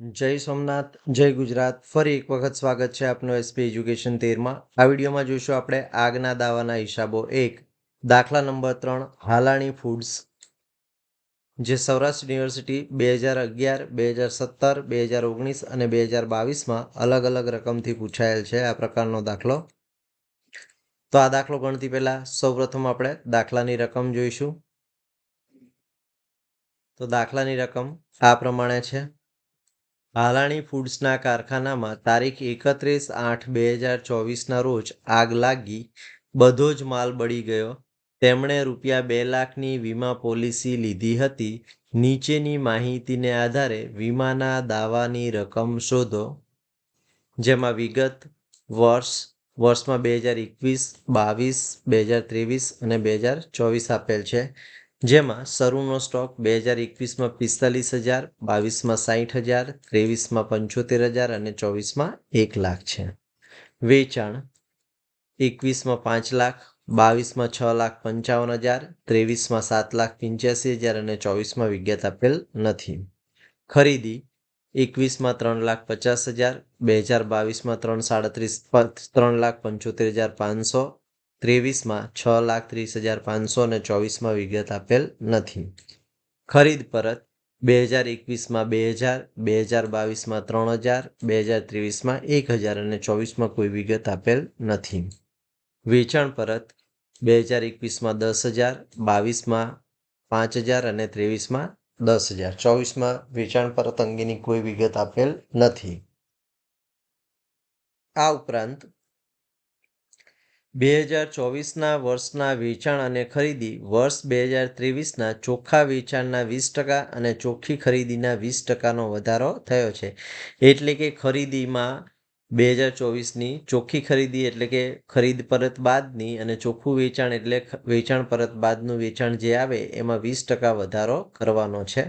જય સોમનાથ, જય ગુજરાત. ફરી એક વખત સ્વાગત છે આપનું એસપી એજ્યુકેશન તેરમાં. આ વિડીયોમાં જોઈશું આપણે આગના દાવાના હિસાબો. એક, દાખલા નંબર ત્રણ, હાલાણી ફૂડ્સ, જે સૌરાષ્ટ્ર યુનિવર્સિટી બે હજાર અગિયાર, બે હજાર સત્તર, બે હજાર ઓગણીસ અને બે હજાર બાવીસમાં અલગ અલગ રકમથી પૂછાયેલ છે આ પ્રકારનો દાખલો. તો આ દાખલો ગણતી પહેલાં સૌપ્રથમ આપણે દાખલાની રકમ જોઈશું. તો દાખલાની રકમ આ પ્રમાણે છે. હાલાણી ફૂડ્સના કારખાનામાં તારીખ એકત્રીસ આઠ બે હજાર ચોવીસના રોજ આગ લાગી, બધો જ માલ બળી ગયો. તેમણે રૂપિયા બે લાખની વીમા પોલિસી લીધી હતી. નીચેની માહિતીને આધારે વીમાના દાવાની રકમ શોધો. જેમાં વિગત, વર્ષ, વર્ષમાં બે હજાર એકવીસ, બાવીસ, બે હજાર ત્રેવીસ અને બે હજાર ચોવીસ આપેલ છે. જેમાં શરૂનો સ્ટોક બે હજાર એકવીસમાં પિસ્તાલીસ હજાર, બાવીસમાં સાહીઠ હજાર, ત્રેવીસમાં પંચોતેર હજાર અને ચોવીસમાં એક લાખ છે. વેચાણ એકવીસમાં પાંચ લાખ, બાવીસમાં છ લાખ પંચાવન હજાર, ત્રેવીસમાં સાત લાખ પંચ્યાસી હજાર અને ચોવીસમાં વિગત આપેલ નથી. ખરીદી એકવીસમાં ત્રણ લાખ પચાસ હજાર, બે હજાર બાવીસમાં ત્રણ સાડત્રીસ, ત્રણ લાખ પંચોતેર હજાર પાંચસો ત્રેવીસમાં છ લાખ ત્રીસ હજાર પાંચસો અને ચોવીસમાં વિગત આપેલ નથી. ખરીદ પરત બે હજાર એકવીસમાં બે હજાર બે હજાર બાવીસમાં ત્રણ હજાર, બે હજાર ત્રેવીસમાં એક હજાર અને ચોવીસમાં કોઈ વિગત આપેલ નથી. વેચાણ પરત બે હજાર એકવીસમાં દસ હજાર, બાવીસમાં પાંચ હજાર અને ત્રેવીસમાં દસ હજાર. ચોવીસમાં વેચાણ પરત અંગેની કોઈ વિગત આપેલ નથી. આ ઉપરાંત બે હજાર ચોવીસના વર્ષના વેચાણ અને ખરીદી, વર્ષ બે હજાર ત્રેવીસના ચોખ્ખા વેચાણના વીસ ટકા અને ચોખ્ખી ખરીદીના વીસ ટકાનો વધારો થયો છે. એટલે કે ખરીદીમાં બે હજાર ચોવીસની ચોખ્ખી ખરીદી એટલે કે ખરીદ પરત બાદની અને ચોખ્ખું વેચાણ એટલે વેચાણ પરત બાદનું વેચાણ જે આવે એમાં વીસ ટકા વધારો કરવાનો છે.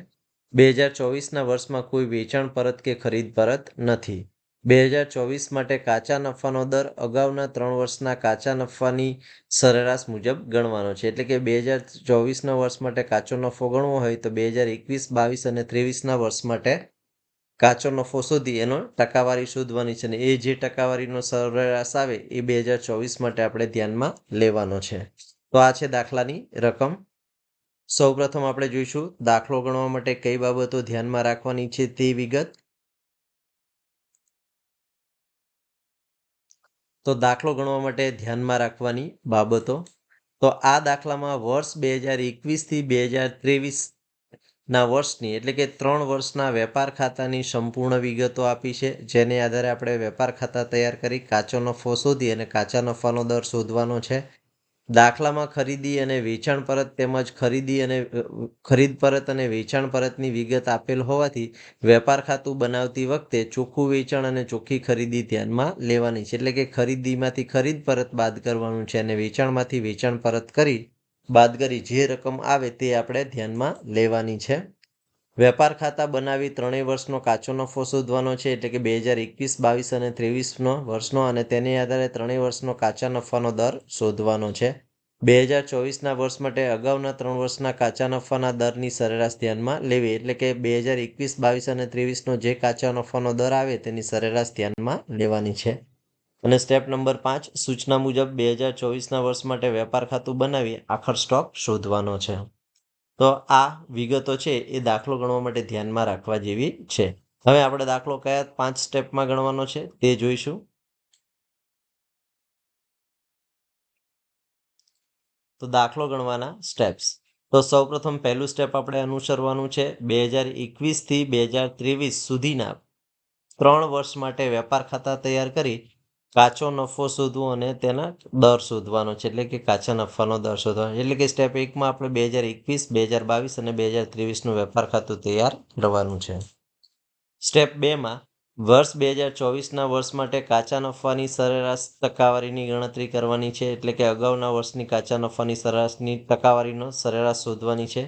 બે હજાર ચોવીસના વર્ષમાં કોઈ વેચાણ પરત કે ખરીદ પરત નથી. બે હજાર ચોવીસ માટે કાચા નફાનો દર અગાઉના ત્રણ વર્ષના કાચા નફાની સરેરાશ મુજબ ગણવાનો છે. એટલે કે બે હજાર ચોવીસના વર્ષ માટે કાચો નફો ગણવો હોય તો બે હજાર એકવીસ, બાવીસ અને ત્રેવીસના વર્ષ માટે કાચો નફો શોધી એનો ટકાવારી શોધવાની છે અને એ જે ટકાવારીનો સરેરાશ આવે એ બે હજાર ચોવીસ માટે આપણે ધ્યાનમાં લેવાનો છે. તો આ છે દાખલાની રકમ. સૌપ્રથમ આપણે જોઈશું દાખલો ગણવા માટે કઈ બાબતો ધ્યાનમાં રાખવાની છે તે વિગત. તો દાખલો ગણવા માટે ધ્યાનમાં રાખવાની બાબતો. તો આ દાખલામાં વર્ષ બે હજાર એકવીસથી બે હજાર ત્રેવીસના વર્ષની એટલે કે ત્રણ વર્ષના વેપાર ખાતાની સંપૂર્ણ વિગતો આપી છે. જેને આધારે આપણે વેપાર ખાતા તૈયાર કરી કાચો નફો શોધી અને કાચા નફાનો દર શોધવાનો છે. દાખલામાં ખરીદી અને વેચાણ પરત તેમજ ખરીદી અને, ખરીદ પરત અને વેચાણ પરતની વિગત આપેલ હોવાથી વેપાર ખાતું બનાવતી વખતે ચોખ્ખું વેચાણ અને ચોખ્ખી ખરીદી ધ્યાનમાં લેવાની છે. એટલે કે ખરીદીમાંથી ખરીદ પરત બાદ કરવાનું છે અને વેચાણમાંથી વેચાણ પરત કરી બાદ કરી જે રકમ આવે તે આપણે ધ્યાનમાં લેવાની છે. વેપાર ખાતા બનાવી ત્રણેય વર્ષનો કાચો નફો શોધવાનો છે, એટલે કે બે હજાર એકવીસ, બાવીસ અને ત્રેવીસનો વર્ષનો, અને તેને આધારે ત્રણેય વર્ષનો કાચા નફાનો દર શોધવાનો છે. બે હજાર ચોવીસના વર્ષ માટે અગાઉના ત્રણ વર્ષના કાચા નફાના દરની સરેરાશ ધ્યાનમાં લેવી, એટલે કે બે હજાર એકવીસ, બાવીસ અને ત્રેવીસનો જે કાચા નફાનો દર આવે તેની સરેરાશ ધ્યાનમાં લેવાની છે. અને સ્ટેપ નંબર પાંચ, સૂચના મુજબ બે હજાર ચોવીસના વર્ષ માટે વેપાર ખાતું બનાવી આખર સ્ટોક શોધવાનો છે. તો આ વિગતો છે એ દાખલો ગણવા માટે ધ્યાનમાં રાખવા જેવી છે. હવે આપણે દાખલો કયા પાંચ સ્ટેપમાં ગણવાનો છે તે જોઈશું. તો દાખલો ગણવાના સ્ટેપ્સ તો સૌપ્રથમ પહેલું સ્ટેપ આપણે અનુસરવાનું છે બે હજાર એકવીસથી બે હજાર ત્રેવીસ સુધીના ત્રણ વર્ષ માટે વેપાર ખાતા તૈયાર કરી કાચો નફો શોધવો અને તેના દર શોધવાનો છે. એટલે કે કાચા નફાનો દર શોધવાનો એટલે કે સ્ટેપ એકમાં આપણે બે હજાર એકવીસ, બે હજાર બાવીસ અને બે હજાર ત્રેવીસનું વેપાર ખાતું તૈયાર કરવાનું છે. સ્ટેપ બેમાં વર્ષ બે હજાર ચોવીસના વર્ષ માટે કાચા નફાની સરેરાશ ટકાવારીની ગણતરી કરવાની છે. એટલે કે અગાઉના વર્ષની કાચા નફાની સરેરાશની ટકાવારીનો સરેરાશ શોધવાની છે.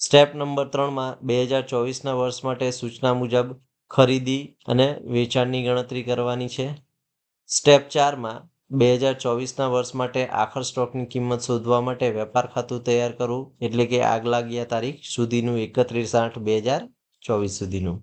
સ્ટેપ નંબર ત્રણમાં બે હજાર ચોવીસના વર્ષ માટે સૂચના મુજબ ખરીદી અને વેચાણની ગણતરી કરવાની છે. સ્ટેપ ચારમાં બે હજાર ચોવીસના વર્ષ માટે આખર સ્ટોકની કિંમત શોધવા માટે વેપાર ખાતું તૈયાર કરવું એટલે કે આગ લાગ્યા તારીખ સુધીનું એકત્રીસ આઠ બે હજાર ચોવીસ સુધીનું.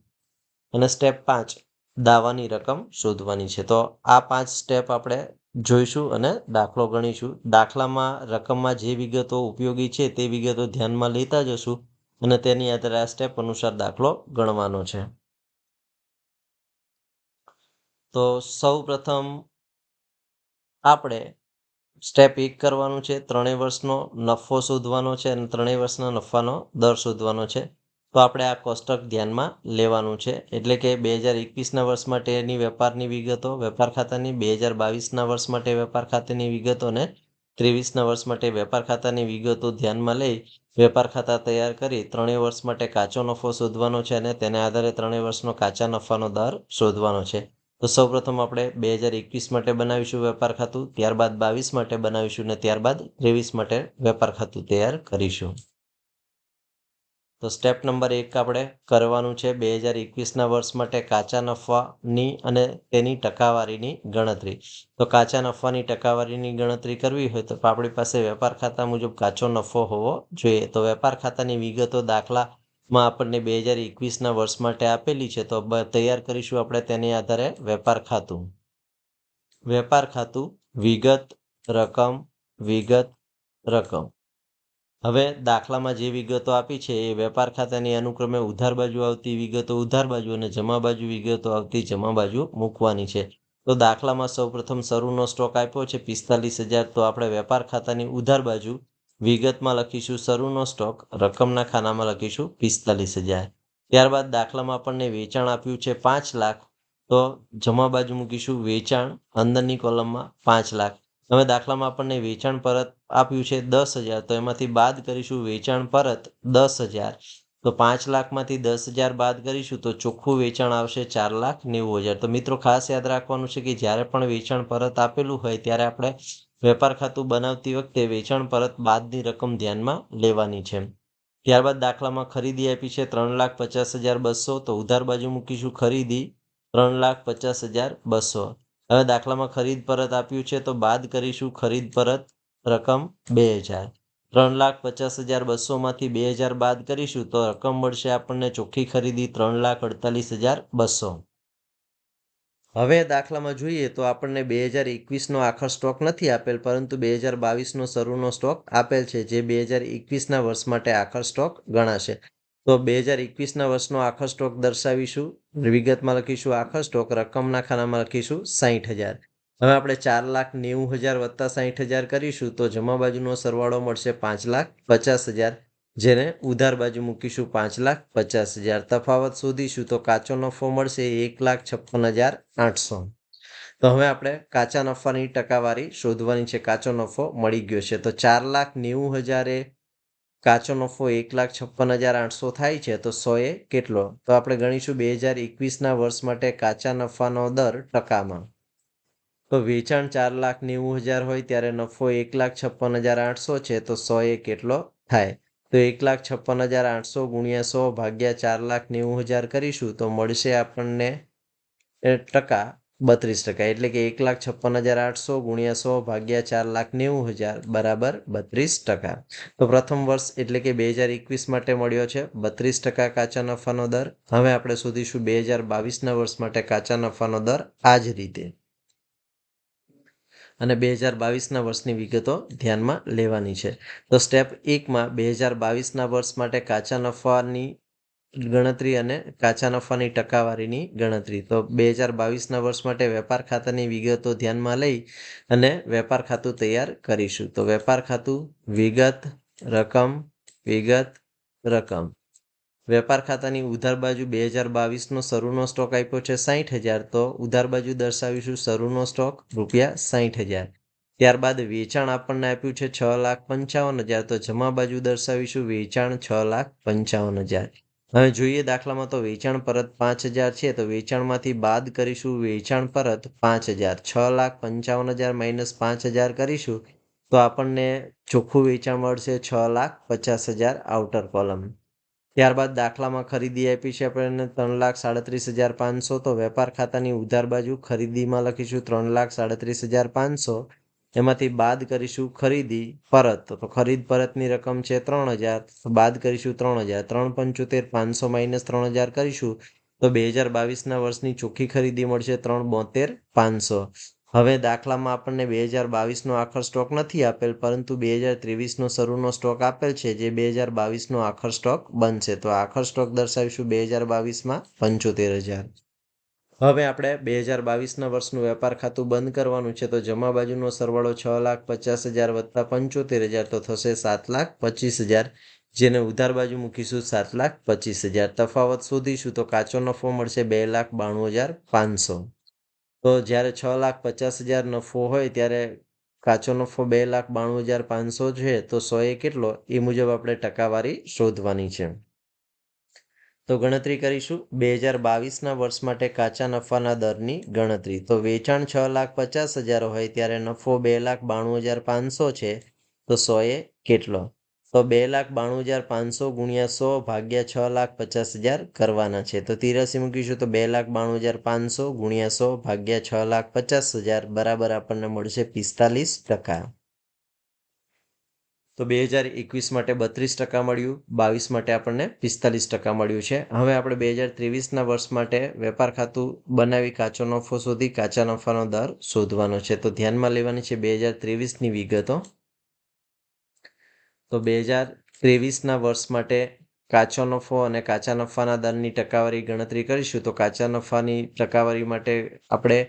અને સ્ટેપ પાંચ, દાવાની રકમ શોધવાની છે. તો આ પાંચ સ્ટેપ આપણે જોઈશું અને દાખલો ગણીશું. દાખલામાં રકમમાં જે વિગતો ઉપયોગી છે તે વિગતો ધ્યાનમાં લેતા જશું અને તેની આધારે આ સ્ટેપ અનુસાર દાખલો ગણવાનો છે. તો સૌ પ્રથમ આપણે સ્ટેપ એક કરવાનું છે, ત્રણેય વર્ષનો નફો શોધવાનો છે અને ત્રણેય વર્ષના નફાનો દર શોધવાનો છે. તો આપણે આ કોષ્ટક ધ્યાનમાં લેવાનું છે. એટલે કે બે હજાર એકવીસના વર્ષ માટેની વેપારની વિગતો, વેપાર ખાતાની બે હજાર બાવીસના વર્ષ માટે વેપાર ખાતાની વિગતો અને ત્રેવીસના વર્ષ માટે વેપાર ખાતાની વિગતો ધ્યાનમાં લઈ વેપાર ખાતા તૈયાર કરી ત્રણેય વર્ષ માટે કાચો નફો શોધવાનો છે અને તેને આધારે ત્રણેય વર્ષનો કાચા નફાનો દર શોધવાનો છે. તો સૌપ્રથમ આપણે બે હજાર એકવીસ માટે બનાવીશું વેપાર ખાતું, ત્યારબાદ બાવીસ માટે બનાવીશું અને ત્યારબાદ ત્રેવીસ માટે વેપાર ખાતું તૈયાર કરીશું. તો સ્ટેપ નંબર એક આપણે કરવાનું છે બે હજાર એકવીસના વર્ષ માટે કાચા નફાની અને તેની ટકાવારીની ગણતરી. તો કાચા નફાની ટકાવારીની ગણતરી કરવી હોય તો આપણી પાસે વેપાર ખાતા મુજબ કાચો નફો હોવો જોઈએ. તો વેપાર ખાતાની વિગતો દાખલામાં આપણને બે હજાર એકવીસના વર્ષ માટે આપેલી છે, તો તૈયાર કરીશું આપણે તેની આધારે વેપાર ખાતું. વેપાર ખાતું, વિગત, રકમ વિગત, રકમ. હવે દાખલામાં જે વિગતો આપી છે, એ વેપાર ખાતાની અનુક્રમે ઉધાર બાજુ આવતી વિગતો ઉધાર બાજુ અને જમા બાજુ વિગતો આવતી જમા બાજુ મૂકવાની છે. તો દાખલામાં સૌપ્રથમ શરૂનો સ્ટોક આપ્યો છે, પિસ્તાલીસ હજાર, તો આપણે વેપાર ખાતાની ઉધાર બાજુ વિગતમાં લખીશું શરૂનો સ્ટોક, રકમના ખાનામાં લખીશું પિસ્તાલીસ હજાર. ત્યારબાદ દાખલામાં આપણને વેચાણ આપ્યું છે પાંચ લાખ. તો જમા બાજુ મૂકીશું વેચાણ, અંદરની કોલમમાં પાંચ લાખ. હવે દાખલામાં આપણને વેચાણ પરત આપ્યું છે દસ હજાર. તો એમાંથી બાદ કરીશું વેચાણ પરત દસ હજાર. તો પાંચ લાખમાંથી દસ હજાર બાદ કરીશું તો ચોખ્ખું વેચાણ આવશે ચાર લાખ નેવું હજાર. તો મિત્રો ખાસ યાદ રાખવાનું છે કે જ્યારે પણ વેચાણ પરત આપેલું હોય ત્યારે આપણે વેપાર ખાતું બનાવતી વખતે વેચાણ પરત બાદની રકમ ધ્યાનમાં લેવાની છે. ત્યારબાદ દાખલામાં ખરીદી આપી છે ત્રણ લાખ પચાસ હજાર બસો, તો ઉધાર બાજુ મૂકીશું ખરીદી ત્રણ લાખ પચાસ હજાર બસો. હવે દાખલામાં ખરીદ પરત આપ્યું છે તો બાદ કરીશું ખરીદ પરત રકમ બે હજાર. ત્રણ લાખ પચાસ હજાર બસોમાંથી બે હજાર બાદ કરીશું તો રકમ મળશે આપણને ચોખ્ખી ખરીદી ત્રણ લાખ અડતાલીસ હજાર બસો. હવે દાખલામાં જોઈએ તો આપણને બે હજાર એકવીસનો આખર સ્ટોક નથી આપેલ, પરંતુ બે હજાર બાવીસનો શરૂનો સ્ટોક આપેલ છે, જે બે હજાર એકવીસના વર્ષ માટે આખર સ્ટોક ગણાશે. તો બે હજાર એકવીસના વર્ષનો આખર સ્ટોક દર્શાવીશું, વિગતમાં લખીશું આખર સ્ટોક, રકમના ખાનામાં લખીશું સાહીઠ હજાર. હવે આપણે ચાર લાખ નેવું હજાર વત્તા સાહીઠ હજાર કરીશું, તો જમા બાજુનો સરવાળો મળશે પાંચ લાખ પચાસ હજાર. જેને ઉધાર બાજુ મૂકીશું પાંચ લાખ પચાસ હજાર. તફાવત શોધીશું તો કાચો નફો મળશે એક લાખ છપ્પન હજાર આઠસો. તો હવે આપણે કાચા નફાની ટકાવારી શોધવાની છે. કાચો નફો મળી ગયો છે. તો ચાર લાખ નેવું હજારે કાચો નફો એક લાખ છપ્પન હજાર આઠસો થાય છે તો સોએ કેટલો? તો આપણે ગણીશું બે હજાર એકવીસના વર્ષ માટે કાચા નફાનો દર ટકામાં. તો વેચાણ ચાર લાખ નેવું હજાર હોય ત્યારે નફો એક લાખ છપ્પન હજાર આઠસો છે તો સોએ કેટલો થાય? તો એક લાખ છપ્પન હજાર આઠસો ગુણ્યા સો ભાગ્યા ચાર લાખ નેવું હજાર કરીશું તો મળશે આપણને ટકા બત્રીસ ટકા. એટલે કે એક લાખ છપ્પન હજાર આઠસો ગુણ્યા સો ભાગ્યા ચાર લાખ નેવું હજાર બરાબર બત્રીસ ટકા. તો પ્રથમ વર્ષ એટલે કે બે હજાર એકવીસ માટે મળ્યો છે બત્રીસ ટકા કાચા નફાનો દર. હવે આપણે શોધીશું બે હજાર બાવીસના વર્ષ માટે કાચા નફાનો દર આ જ રીતે. અને બે હજાર બાવીસના વર્ષની વિગતો ધ્યાનમાં લેવાની છે. તો સ્ટેપ એકમાં બે હજાર બાવીસના વર્ષ માટે કાચા નફાની ગણતરી અને કાચા નફાની ટકાવારીની ગણતરી. તો બે હજાર બાવીસના વર્ષ માટે વેપાર ખાતાની વિગતો ધ્યાનમાં લઈ અને વેપાર ખાતું તૈયાર કરીશું. તો વેપાર ખાતું વિગત, રકમ વિગત, રકમ. વેપાર ખાતાની ઉધાર બાજુ બે હજાર બાવીસનો શરૂનો સ્ટોક આપ્યો છે સાહીઠ હજાર. તો ઉધાર બાજુ દર્શાવીશું શરૂનો સ્ટોક રૂપિયા સાહીઠ હજાર. ત્યારબાદ વેચાણ આપણને આપ્યું છે છ લાખ પંચાવન હજાર. તો જમા બાજુ દર્શાવીશું વેચાણ છ લાખ પંચાવન હજાર. હવે જોઈએ દાખલામાં તો વેચાણ પરત પાંચ હજાર છે, તો વેચાણમાંથી બાદ કરીશું વેચાણ પરત પાંચ હજાર. છ લાખ પંચાવન હજાર માઇનસ પાંચ હજાર કરીશું, તો આપણને ચોખ્ખું વેચાણ મળશે છ લાખ પચાસ હજાર આઉટર કોલમ. ત્યારબાદ દાખલામાં ખરીદી આપી છે આપણને ત્રણ લાખ સાડત્રીસ હજાર પાંચસો. તો વેપાર ખાતાની ઉધાર બાજુ ખરીદીમાં લખીશું ત્રણ લાખ સાડત્રીસ હજાર પાંચસો. એમાંથી બાદ કરીશું ખરીદી પરત. તો ખરીદ પરતની રકમ છે ત્રણ હજાર. બાદ કરીશું ત્રણ હજાર. ત્રણ પંચોતેર, પાંચસો માઇનસ ત્રણ હજાર કરીશું. તો બે હજાર બાવીસના વર્ષની ચોખ્ખી ખરીદી મળશે ત્રણ બોતેર, પાંચસો. હવે દાખલામાં આપણને બે હજાર બાવીસનો આખર સ્ટોક નથી આપેલ, પરંતુ બે હજાર ત્રેવીસનો શરૂનો સ્ટોક આપેલ છે, જે બે હજાર બાવીસનો આખર સ્ટોક બનશે. તો આખર સ્ટોક દર્શાવીશું બે હજાર બાવીસમાં પંચોતેર હજાર. હવે આપણે બે હજાર બાવીસના વર્ષનું વેપાર ખાતું બંધ કરવાનું છે, તો જમા બાજુનો સરવાળો છ લાખ પચાસ હજાર વત્તા પંચોતેર હજાર, તો થશે સાત લાખ પચીસ હજાર. જેને ઉધાર બાજુ મૂકીશું સાત લાખ પચીસ હજાર. તફાવત શોધીશું તો કાચો નફો મળશે બે લાખ બાણું હજાર પાંચસો. તો જ્યારે છ લાખ પચાસ હજાર નફો હોય ત્યારે કાચો નફો બે લાખ બાણું હજાર પાંચસો છે, તો સોએ કેટલો? એ મુજબ આપણે ટકાવારી શોધવાની છે. તો ગણતરી કરીશું. બે હજાર બાવીસના વર્ષ માટે કાચા નફાના દરની ગણતરી. તો વેચાણ છ લાખ પચાસ હજાર હોય ત્યારે નફો બે લાખ બાણું હજાર પાંચસો છે, તો સોએ કેટલો? તો બે લાખ બાણું હજાર પાંચસો ગુણ્યા સો ભાગ્યા છ લાખ પચાસ હજાર કરવાના છે. તો તિરાસી મૂકીશું તો બે લાખ બાણું હજાર પાંચસો ગુણ્યા સો ભાગ્યા છ લાખ પચાસ હજાર બરાબર આપણને મળશે પિસ્તાલીસ ટકા. તો બે હજાર એકવીસ માટે બત્રીસ ટકા મળ્યું, બાવીસ માટે આપણને પિસ્તાલીસ ટકા મળ્યું છે. હવે આપણે બે હજાર ત્રેવીસના વર્ષ માટે વેપાર ખાતું બનાવી કાચો નફો શોધી કાચા નફાનો દર શોધવાનો છે. તો ધ્યાનમાં લેવાની છે બે હજાર ત્રેવીસની વિગતો. તો બે હજાર ત્રેવીસના વર્ષ માટે કાચો નફો અને કાચા નફાના દરની ટકાવારી ગણતરી કરીશું, તો કાચા નફાની ટકાવારી માટે આપણે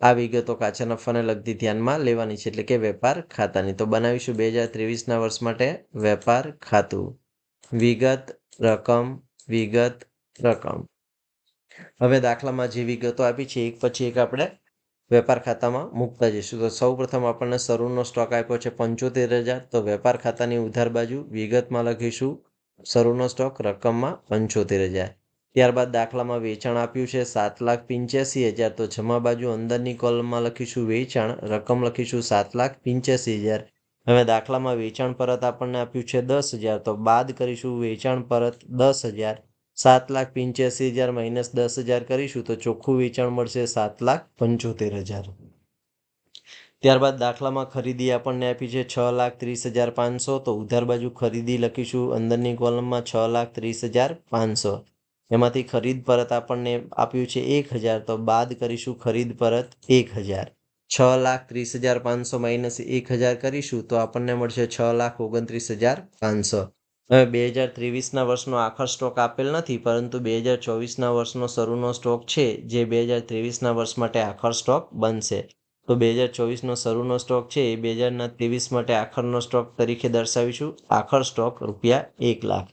આ વિગતો કાચા નફાને લગતી ધ્યાનમાં લેવાની છે, એટલે કે વેપાર ખાતાની. તો બનાવીશું બે હજાર ત્રેવીસના વર્ષ માટે વેપાર ખાતું. વિગત રકમ વિગત રકમ. હવે દાખલામાં જે વિગતો આપી છે, એક પછી એક આપણે વેપાર ખાતામાં મૂકતા જઈશું. તો સૌ પ્રથમ આપણને શરૂનો સ્ટોક આપ્યો છે પંચોતેર હજાર. તો વેપાર ખાતાની ઉધાર બાજુ વિગતમાં લખીશું. શરૂનો સ્ટોક રકમમાં પંચોતેર હજાર. ત્યારબાદ દાખલામાં વેચાણ આપ્યું છે સાત લાખ પંચ્યાસી હજાર. તો જમા બાજુ અંદરની કોલમમાં લખીશું વેચાણ, રકમ લખીશું સાત લાખ પંચ્યાસી હજાર. હવે દાખલામાં વેચાણ પરત આપણને આપ્યું છે દસ હજાર. તો બાદ કરીશું વેચાણ પરત દસ હજાર. સાત લાખ પંચ્યાસી હજાર માઇનસ દસ હજાર કરીશું તો ચોખ્ખું વેચાણ મળશે સાત લાખ પંચોતેર હજાર. ત્યારબાદ દાખલામાં ખરીદી આપણને આપી છે છ લાખ ત્રીસ હજાર પાંચસો. તો ઉધાર બાજુ ખરીદી લખીશું અંદરની કોલમમાં છ લાખ ત્રીસ હજાર પાંચસો. એમાંથી ખરીદ પરત આપણને આપ્યું છે એક હજાર. તો બાદ કરીશું ખરીદ પરત એક હજાર. છ લાખ ત્રીસ હજાર પાંચસો માઇનસ એક હજાર કરીશું તો આપણને મળશે છ લાખ ઓગણત્રીસ હજાર પાંચસો. હવે બે હજાર ત્રેવીસના વર્ષનો આખર સ્ટોક આપેલ નથી, પરંતુ બે હજાર ચોવીસના વર્ષનો શરૂનો સ્ટોક છે, જે બે હજાર ત્રેવીસના વર્ષ માટે આખર સ્ટોક બનશે. તો બે હજાર ચોવીસનો શરૂનો સ્ટોક છે, એ બે હજારના ત્રેવીસ માટે આખરનો સ્ટોક તરીકે દર્શાવીશું. આખર સ્ટોક રૂપિયા એક લાખ.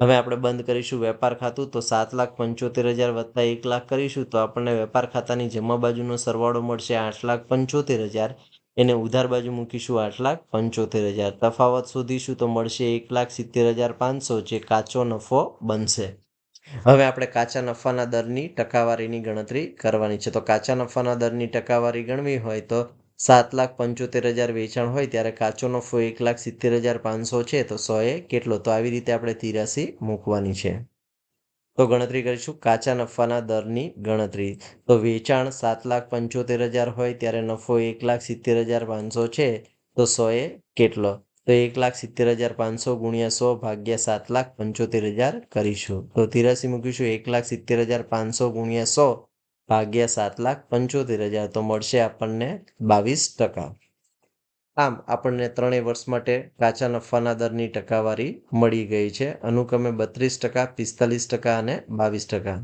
હવે આપણે બંધ કરીશું વેપાર ખાતું, તો સાત લાખ પંચોતેર હજાર વત્તા એક લાખ કરીશું, તો આપણને વેપાર ખાતાની જમા બાજુનો સરવાળો મળશે આઠ લાખ પંચોતેર હજાર. એને ઉધાર બાજુ મૂકીશું આઠ લાખ પંચોતેર હજાર. તફાવત શોધીશું તો મળશે એક લાખ સિત્તેર હજાર પાંચસો, જે કાચો નફો બનશે. હવે આપણે કાચા નફાના દરની ટકાવારીની ગણતરી કરવાની છે. તો કાચા નફાના દરની ટકાવારી ગણવી હોય તો સાત લાખ પંચોતેર હજાર વેચાણ હોય ત્યારે કાચો નફો એક લાખ સિત્તેર હજાર પાંચસો છે તો સોએ કેટલો? તો આવી રીતે આપણે તિરાસી મૂકવાની છે. તો ગણતરી કરીશું. કાચા નફાના દરની ગણતરી. તો વેચાણ સાત લાખ પંચોતેર હજાર હોય ત્યારે નફો એક લાખ સિત્તેર હજાર પાંચસો છે. તો સોએ કેટલો? તો એક લાખ સિત્તેર હજાર પાંચસો ગુણ્યા સો ભાગ્યા સાત લાખ પંચોતેર હજાર કરીશું. તો તિરાસી મૂકીશું. એક લાખ સિત્તેર હજાર પાંચસો ગુણ્યા સો ભાગ્યા સાત લાખ પંચોતેર હજાર. તો મળશે આપણને બાવીસ ટકા. આમ, આપણને ત્રણેય વર્ષ માટે કાચા નફાના દરની ટકાવારી મળી ગઈ છે. અનુક્રમે બત્રીસ ટકા, પિસ્તાલીસ ટકા અને બાવીસ ટકા.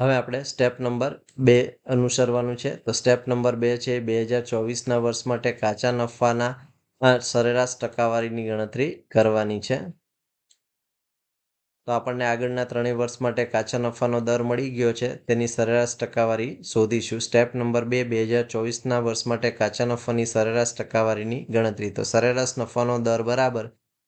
હવે આપણે સ્ટેપ નંબર બે અનુસરવાનું છે. તો સ્ટેપ નંબર બે છે, બે હજાર ચોવીસના વર્ષ માટે કાચા નફાના સરેરાશ ટકાવારીની ગણતરી કરવાની છે. તો આપણને આગળના ત્રણેય વર્ષ માટે કાચા નફાનો દર મળી ગયો છે. તેની સરેરાશ ટકાવારી શોધીશું. સ્ટેપ નંબર બે બે હજાર ચોવીસના વર્ષ માટે કાચા નફાની સરેરાશ ટકાવારીની ગણતરી. તો સરેરાશ નફાનો દર બરાબર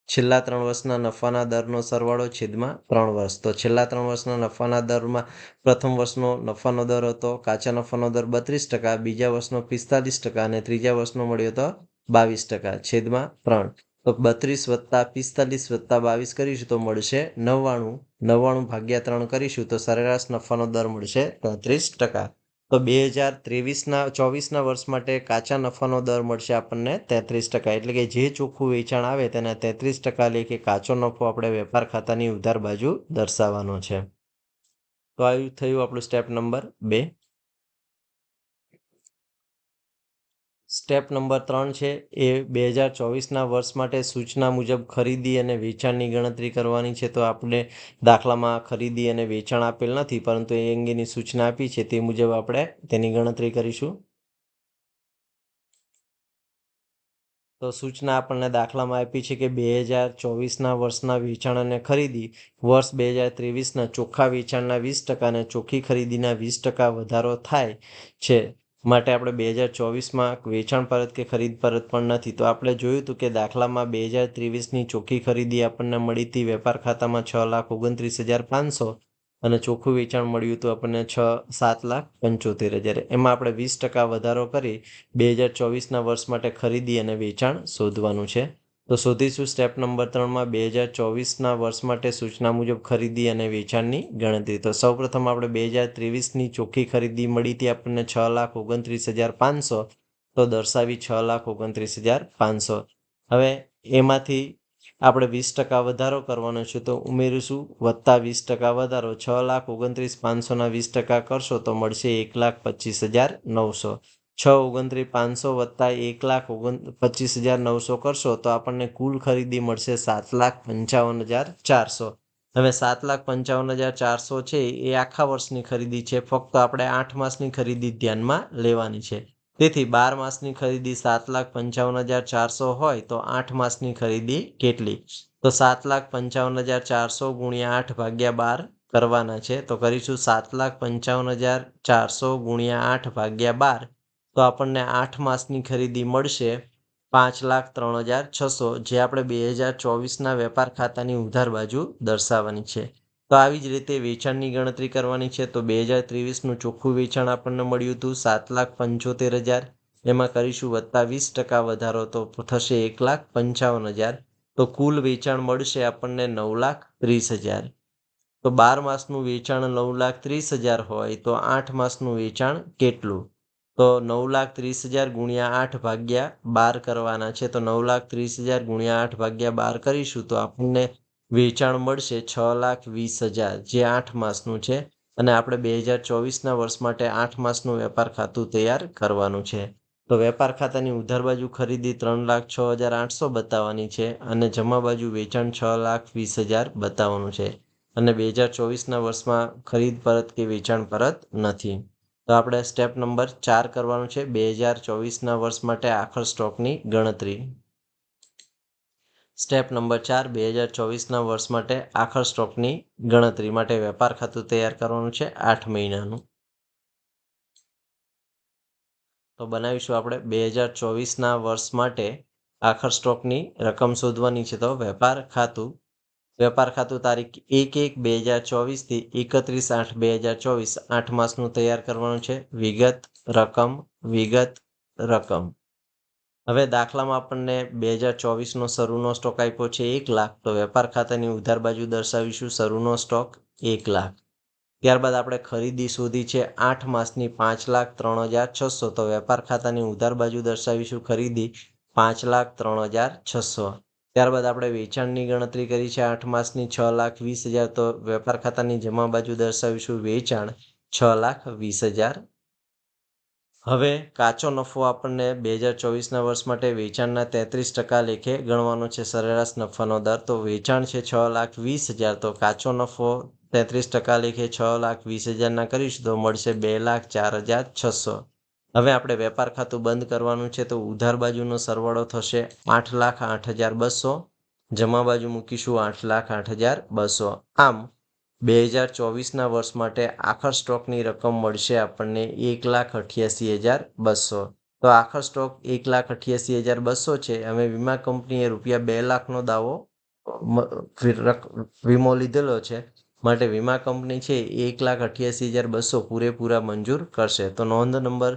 છેલ્લા ત્રણ વર્ષના નફાના દરનો સરવાળો છેદમાં ત્રણ વર્ષ. તો છેલ્લા ત્રણ વર્ષના નફાના દરમાં પ્રથમ વર્ષનો નફાનો દર હતો, કાચા નફાનો દર બત્રીસ ટકા, બીજા વર્ષનો પિસ્તાલીસ ટકા અને ત્રીજા વર્ષનો મળ્યો હતો બાવીસ ટકા, છેદમાં ત્રણ. બત્રીસ વત્તા પિસ્તાલીસ વત્તા બાવીસ કરીશું તો મળશે નવ્વાણું. નવ્વાણું ભાગ્યા ત્રણ કરીશું તો સરેરાશ નફાનો દર મળશે તેત્રીસ ટકા. તો બે હજાર ત્રેવીસના, ચોવીસના વર્ષ માટે કાચા નફાનો દર મળશે આપણને તેત્રીસ ટકા. એટલે કે જે ચોખ્ખું વેચાણ આવે તેના તેત્રીસ ટકા લેખે કાચો નફો આપણે વેપાર ખાતાની ઉધાર બાજુ દર્શાવવાનો છે. તો આવ્યું થયું આપણું સ્ટેપ નંબર બે. સ્ટેપ નંબર ત્રણ છે, એ બે હજાર ચોવીસના વર્ષ માટે સૂચના મુજબ ખરીદી અને વેચાણની ગણતરી કરવાની છે. તો આપણે દાખલામાં ખરીદી અને વેચાણ આપેલ નથી, પરંતુ એ અંગેની સૂચના આપી છે. તે મુજબ આપણે તેની ગણતરી કરીશું. તો સૂચના આપણને દાખલામાં આપી છે કે બે હજાર ચોવીસના વર્ષના વેચાણ અને ખરીદી, વર્ષ બે હજાર ત્રેવીસના ચોખ્ખા વેચાણના વીસ ટકા અને ચોખ્ખી ખરીદીના વીસ ટકા વધારો થાય છે. માટે આપણે બે હજાર ચોવીસમાં વેચાણ પરત કે ખરીદ પરત પણ નથી. તો આપણે જોયું હતું કે દાખલામાં બે હજાર ત્રેવીસની ચોખ્ખી ખરીદી આપણને મળી હતી. વેપાર ખાતામાં છ લાખ ઓગણત્રીસ હજાર પાંચસો અને ચોખ્ખું વેચાણ મળ્યું હતું આપણને છ સાત લાખ પંચોતેર હજાર. એમાં આપણે વીસ ટકા વધારો કરી બે હજાર ચોવીસના વર્ષ માટે ખરીદી અને વેચાણ શોધવાનું છે. તો શોધીશું સ્ટેપ નંબર ત્રણમાં બે હજાર ચોવીસના વર્ષ માટે સૂચના મુજબ ખરીદી અને વેચાણની ગણતરી? તો સૌપ્રથમ આપણે બે હજાર ત્રેવીસની ચોખ્ખી ખરીદી મળી હતી આપણને છ લાખ ઓગણત્રીસ હજાર પાંચસો. તો દર્શાવી છ લાખ ઓગણત્રીસ હજાર પાંચસો. હવે એમાંથી આપણે વીસ ટકા વધારો કરવાનો છે તો ઉમેરીશું. વત્તા વીસ ટકા વધારો, છ લાખ ઓગણત્રીસ પાંચસોના વીસ ટકા કરશો તો મળશે એક લાખ પચીસ હજાર નવસો. છ ઓગણત્રીસ પાંચસો વત્તા એક લાખ ઓગણ પચીસ હજાર નવસો કરશો તો આપણને કુલ ખરીદી મળશે સાત લાખ પંચાવન હજાર ચારસો. હવે સાત લાખ પંચાવન હજાર ચારસો છે, એ આખા વર્ષની ખરીદી છે, ફક્ત આપણે આઠ માસની ખરીદી ધ્યાનમાં લેવાની છે. તેથી બાર માસની ખરીદી સાત લાખ પંચાવન હજાર ચારસો હોય તો આઠ માસની ખરીદી કેટલી? તો સાત લાખ પંચાવન હજાર ચારસો ગુણ્યા આઠ ભાગ્યા બાર કરવાના છે. તો કરીશું સાત લાખ પંચાવન હજાર ચારસો ગુણ્યા આઠ ભાગ્યા બાર. તો આપણને આઠ માસની ખરીદી મળશે પાંચ લાખ ત્રણ હજાર છસો, જે આપણે બે હજાર ચોવીસના વેપાર ખાતાની ઉધાર બાજુ દર્શાવવાની છે. તો આવી જ રીતે વેચાણની ગણતરી કરવાની છે. તો બે હજાર ત્રેવીસનું ચોખ્ખું વેચાણ આપણને મળ્યું હતું સાત લાખ પંચોતેર હજાર. એમાં કરીશું વત્તા વીસ ટકા વધારો તો થશે એક લાખ પંચાવન હજાર. તો કુલ વેચાણ મળશે આપણને નવ લાખ ત્રીસ હજાર. તો બાર માસનું વેચાણ નવ લાખ ત્રીસ હજાર હોય તો આઠ માસનું વેચાણ કેટલું? તો નવ લાખ ત્રીસ હજાર ગુણ્યા આઠ ભાગ્યા બાર કરવાના છે. તો નવ લાખ ત્રીસ હજાર ગુણ્યા આઠ ભાગ્યા બાર કરીશું તો આપણને વેચાણ મળશે છ લાખ વીસ હજાર, જે આઠ માસનું છે. અને આપણે બે હજાર ચોવીસના વર્ષ માટે આઠ માસનું વેપાર ખાતું તૈયાર કરવાનું છે. તો વેપાર ખાતાની ઉધાર બાજુ ખરીદી ત્રણ લાખ છ હજાર આઠસો બતાવવાની છે અને જમા બાજુ વેચાણ છ લાખ વીસ હજાર બતાવવાનું છે. અને બે હજાર ચોવીસના વર્ષમાં ખરીદ પરત કે વેચાણ પરત નથી. તો આપણે સ્ટેપ નંબર ચાર કરવાનું છે બે હજાર ચોવીસના વર્ષ માટે આખર સ્ટોકની ગણતરી. સ્ટેપ નંબર ચાર, બે હજાર ચોવીસના વર્ષ માટે આખર સ્ટોકની ગણતરી માટે વેપાર ખાતું તૈયાર કરવાનું છે આઠ મહિનાનું. તો બનાવીશું આપણે બે હજાર ચોવીસના વર્ષ માટે આખર સ્ટોકની રકમ શોધવાની છે તો વેપાર ખાતું વેપાર ખાતું તારીખ એક એક બે હજાર ચોવીસથી એકત્રીસ આઠ બે હજાર ચોવીસ આઠ માસનું તૈયાર કરવાનું છે. વિગત રકમ વિગત રકમ. હવે દાખલામાં આપણને બે હજાર ચોવીસનો શરૂનો સ્ટોક આપ્યો છે એક લાખ. તો વેપાર ખાતાની ઉધાર બાજુ દર્શાવીશું શરૂનો સ્ટોક એક લાખ. ત્યારબાદ આપણે ખરીદી શોધી છે આઠ માસની પાંચ લાખ ત્રણ હજાર છસો. તો વેપાર ખાતાની ઉધાર બાજુ દર્શાવીશું ખરીદી પાંચ લાખ ત્રણ હજાર છસો. ત્યારબાદ આપણે વેચાણની ગણતરી કરી છે. આઠ માસની છ લાખ વીસ હજાર તો વેપાર ખાતાની જમા બાજુ દર્શાવીશું વેચાણ છ લાખ વીસ હજાર. હવે કાચો નફો આપણને બે હજાર ચોવીસના વર્ષ માટે વેચાણના તેત્રીસ ટકા લેખે ગણવાનો છે. સરેરાશ નફાનો દર તો વેચાણ છે છ લાખ વીસ હજાર. તો કાચો નફો તેત્રીસ ટકા લેખે છ લાખ વીસ હજારના કરીશું તો મળશે બે લાખ ચાર હજાર છસો. હવે આપણે વેપાર ખાતું બંધ કરવાનું છે તો ઉધાર બાજુનો સરવાળો થશે આઠ લાખ આઠ હજાર બસો, જમા બાજુ મૂકીશું આઠ લાખ આઠ હજાર બસો. આમ, બે હજાર ચોવીસના વર્ષ માટે આખર સ્ટોકની રકમ મળશે આપણને એક લાખ અઠ્યાસી હજાર બસો. તો આખર સ્ટોક એક લાખ અઠ્યાસી હજાર બસો છે, અમે વીમા કંપનીએ રૂપિયા બે લાખનો દાવો વીમો લીધેલો છે. માટે વીમા કંપની છે એક લાખ અઠ્યાસી હજાર બસો પૂરેપૂરા મંજૂર કરશે. તો નોંધ નંબર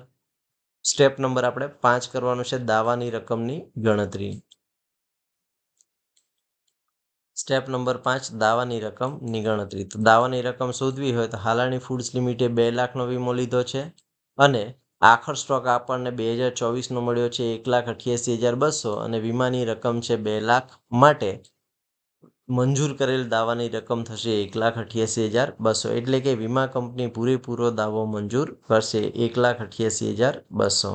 સ્ટેપ નંબર આપણે પાંચ કરવાનું છે દાવાની રકમની ગણતરી. સ્ટેપ નંબર પાંચ, દાવાની રકમની ગણતરી. તો દાવાની રકમ શોધવી હોય તો હાલાણી ફૂડ્સ લિમિટેડ બે લાખનો વીમો લીધો છે અને આખર સ્ટોક આપણને બે હજાર ચોવીસનો મળ્યો છે એક લાખ અઠ્યાસી હજાર બસો અને વીમાની રકમ છે બે લાખ માટે મંજૂર કરેલ દાવાની રકમ થશે એક લાખ અઠ્યાસી હજાર બસો એટલે કે વીમા કંપની પૂરેપૂરો દાવો મંજૂર કરશે એક લાખ અઠ્યાસી હજાર બસો.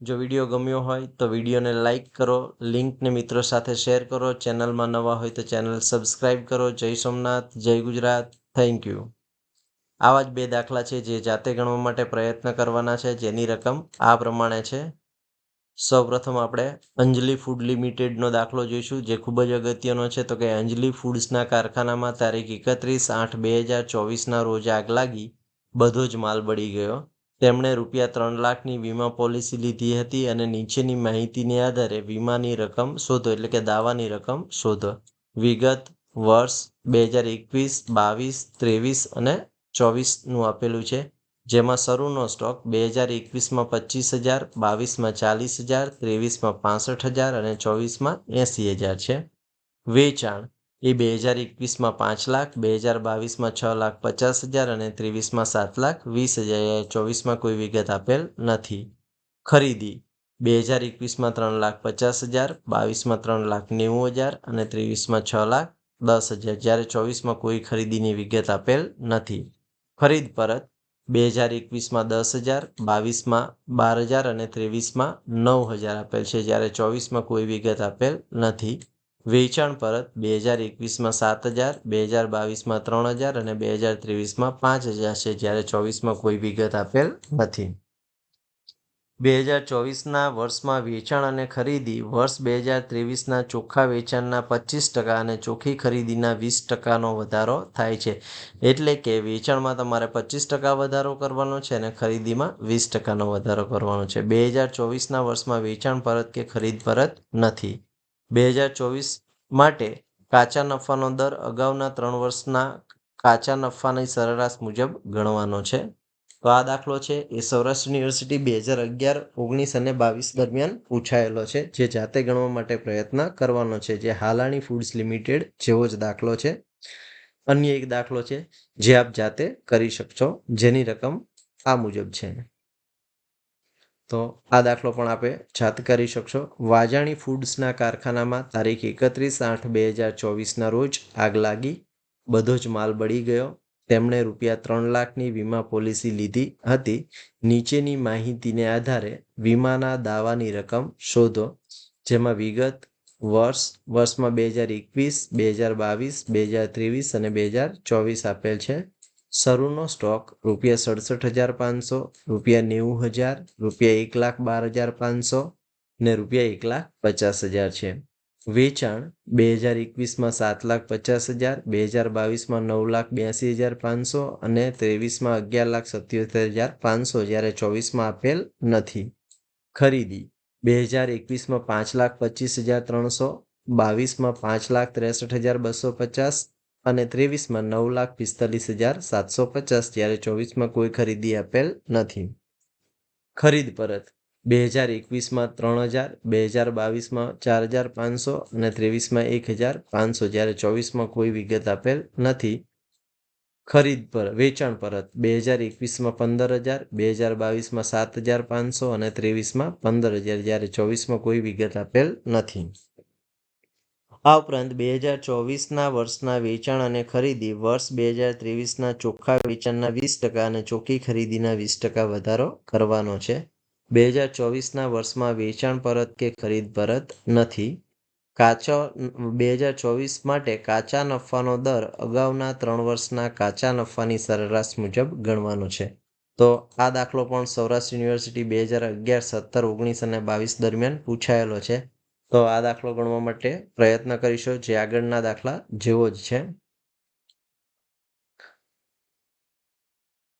જો વીડિયો ગમ્યો હોય તો વિડીયોને લાઇક કરો, લિંકને મિત્રો સાથે શેર કરો, ચેનલમાં નવા હોય તો ચેનલ સબસ્ક્રાઇબ કરો. જય સોમનાથ, જય ગુજરાત, થેન્ક યુ. આવા જ બે દાખલા છે જે જાતે ગણવા માટે પ્રયત્ન કરવાના છે, જેની રકમ આ પ્રમાણે છે. સૌપ્રથમ આપણે અંજલિ ફૂડ લિમિટેડનો દાખલો જોઈશું, જે ખૂબ જ અગત્યનો છે. તો કે અંજલિ ફૂડ્સના કારખાનામાં તારીખ એકત્રીસ આઠ બે હજાર ચોવીસના રોજ આગ લાગી, બધો જ માલ બળી ગયો. તેમણે રૂપિયા ત્રણ લાખની વીમા પોલિસી લીધી હતી અને નીચેની માહિતીને આધારે વીમાની રકમ શોધો, એટલે કે દાવાની રકમ શોધો. વિગત વર્ષ બે હજાર એકવીસ, બાવીસ, ત્રેવીસ અને ચોવીસનું આપેલું છે. જેમાં શરૂનો સ્ટોક બે હજાર એકવીસમાં પચીસ હજાર, બાવીસમાં ચાલીસ હજાર, ત્રેવીસમાં પાસઠ હજાર અને ચોવીસમાં એંસી હજાર છે. વેચાણ એ બે હજાર એકવીસમાં પાંચ લાખ, બે હજાર બાવીસમાં છ લાખ પચાસ હજાર અને ત્રેવીસમાં સાત લાખ, વીસ હજાર ચોવીસમાં કોઈ વિગત આપેલ નથી. ખરીદી બે હજાર એકવીસમાં ત્રણ લાખ પચાસ હજાર, બાવીસમાં ત્રણ લાખ નેવું હજાર અને ત્રેવીસમાં છ લાખ દસ હજાર, જ્યારે ચોવીસમાં કોઈ ખરીદીની વિગત આપેલ નથી. ખરીદ પરત બે હજાર એકવીસમાં દસ હજાર, બાવીસમાં બાર હજાર અને ત્રેવીસમાં નવ હજાર આપેલ છે. જ્યારે ચોવીસમાં કોઈ વિગત આપેલ નથી. વેચાણ પરત બે હજાર એકવીસમાં સાત હજાર બે હજાર બાવીસમાં ત્રણ હજાર અને બે હજાર ત્રેવીસમાં પાંચ હજાર છે. જ્યારે ચોવીસમાં કોઈ વિગત આપેલ નથી. બે હજાર ચોવીસના વર્ષમાં વેચાણ અને ખરીદી, વર્ષ બે હજાર ત્રેવીસના ચોખ્ખા વેચાણના પચીસ ટકા અને ચોખ્ખી ખરીદીના વીસ ટકાનો વધારો થાય છે. એટલે કે વેચાણમાં તમારે પચીસ ટકા વધારો કરવાનો છે અને ખરીદીમાં વીસ ટકાનો વધારો કરવાનો છે. બે હજાર ચોવીસના વર્ષમાં વેચાણ પરત કે ખરીદ પરત નથી. બે હજાર ચોવીસ માટે કાચા નફાનો દર અગાઉના ત્રણ વર્ષના કાચા નફાની સરેરાશ મુજબ ગણવાનો છે. તો આ દાખલો છે એ સૌરાષ્ટ્ર યુનિવર્સિટી બે હજાર અગિયાર ઓગણીસ અને બાવીસ દરમિયાન પૂછાયેલો છે, જે જાતે ગણવા માટે પ્રયત્ન કરવાનો છે, જે હાલાણી ફૂડ્સ લિમિટેડ જેવો જ દાખલો છે. અન્ય એક દાખલો છે જે આપ જાતે કરી શકશો, જેની રકમ આ મુજબ છે. તો આ દાખલો પણ આપે જાત કરી શકશો. વાજાણી ફૂડ્સના કારખાનામાં તારીખ એકત્રીસ આઠ બે હજાર ચોવીસના રોજ આગ લાગી, બધો જ માલ બળી ગયો તેમણે રૂપિયા ત્રણ લાખની વીમા પોલિસી લીધી હતી. નીચેની માહિતીને આધારે વીમાના દાવાની રકમ શોધો, જેમાં વિગત વર્ષ, વર્ષમાં બે હજાર એકવીસ, બે હજાર બાવીસ, બે હજાર ત્રેવીસ અને બે હજાર ચોવીસ આપેલ છે. શરૂનો સ્ટોક રૂપિયા સડસઠ હજાર પાંચસો, રૂપિયા નેવું હજાર, રૂપિયા એક લાખ બાર હજાર પાંચસો ને રૂપિયા એક લાખ પચાસ હજાર છે. વેચાણ બે હજાર એકવીસમાં સાત લાખ પચાસ હજાર બે હજાર બાવીસમાં નવ લાખ બ્યાસી હજાર પાંચસો અને ત્રેવીસમાં અગિયાર લાખ સત્યોતેર હજાર પાંચસો જ્યારે ચોવીસમાં આપેલ નથી. ખરીદી બે હજાર એકવીસમાં પાંચ લાખ પચીસ હજાર ત્રણસો, બાવીસમાં પાંચ લાખ ત્રેસઠ હજાર બસો પચાસ અને ત્રેવીસમાં નવ લાખ પિસ્તાલીસ હજાર સાતસો પચાસ જ્યારે ચોવીસમાં કોઈ ખરીદી આપેલ નથી. ખરીદ પરત બે હજાર એકવીસમાં ત્રણ હજાર બે હજાર બાવીસમાં ચાર હજાર પાંચસો અને ત્રેવીસમાં એક હજાર પાંચસો. જ્યારે ચોવીસમાં કોઈ વિગત આપેલ નથી. ખરીદ પર, વેચાણ પરત બે હજાર એકવીસમાં પંદર હજાર બે હજાર બાવીસમાં સાત હજાર પાંચસો અને ત્રેવીસમાં પંદર હજાર જ્યારે ચોવીસમાં કોઈ વિગત આપેલ નથી. આ ઉપરાંત બે હજાર ચોવીસના વર્ષના વેચાણ અને ખરીદી, વર્ષ બે હજાર ત્રેવીસના ચોખ્ખા વેચાણના વીસ ટકા અને ચોખ્ખી ખરીદીના વીસ ટકા વધારો કરવાનો છે. બે હજાર ચોવીસના વર્ષમાં વેચાણ પરત કે ખરીદ પરત નથી. કાચો બે હજાર ચોવીસ માટે કાચા નફાનો દર અગાઉના ત્રણ વર્ષના કાચા નફાની સરેરાશ મુજબ ગણવાનો છે. તો આ દાખલો પણ સૌરાષ્ટ્ર યુનિવર્સિટી બે હજાર અગિયાર, સત્તર, ઓગણીસ અને બાવીસ દરમિયાન પૂછાયેલો છે. તો આ દાખલો ગણવા માટે પ્રયત્ન કરીશું. જે આગળના દાખલા જેવો જ છે.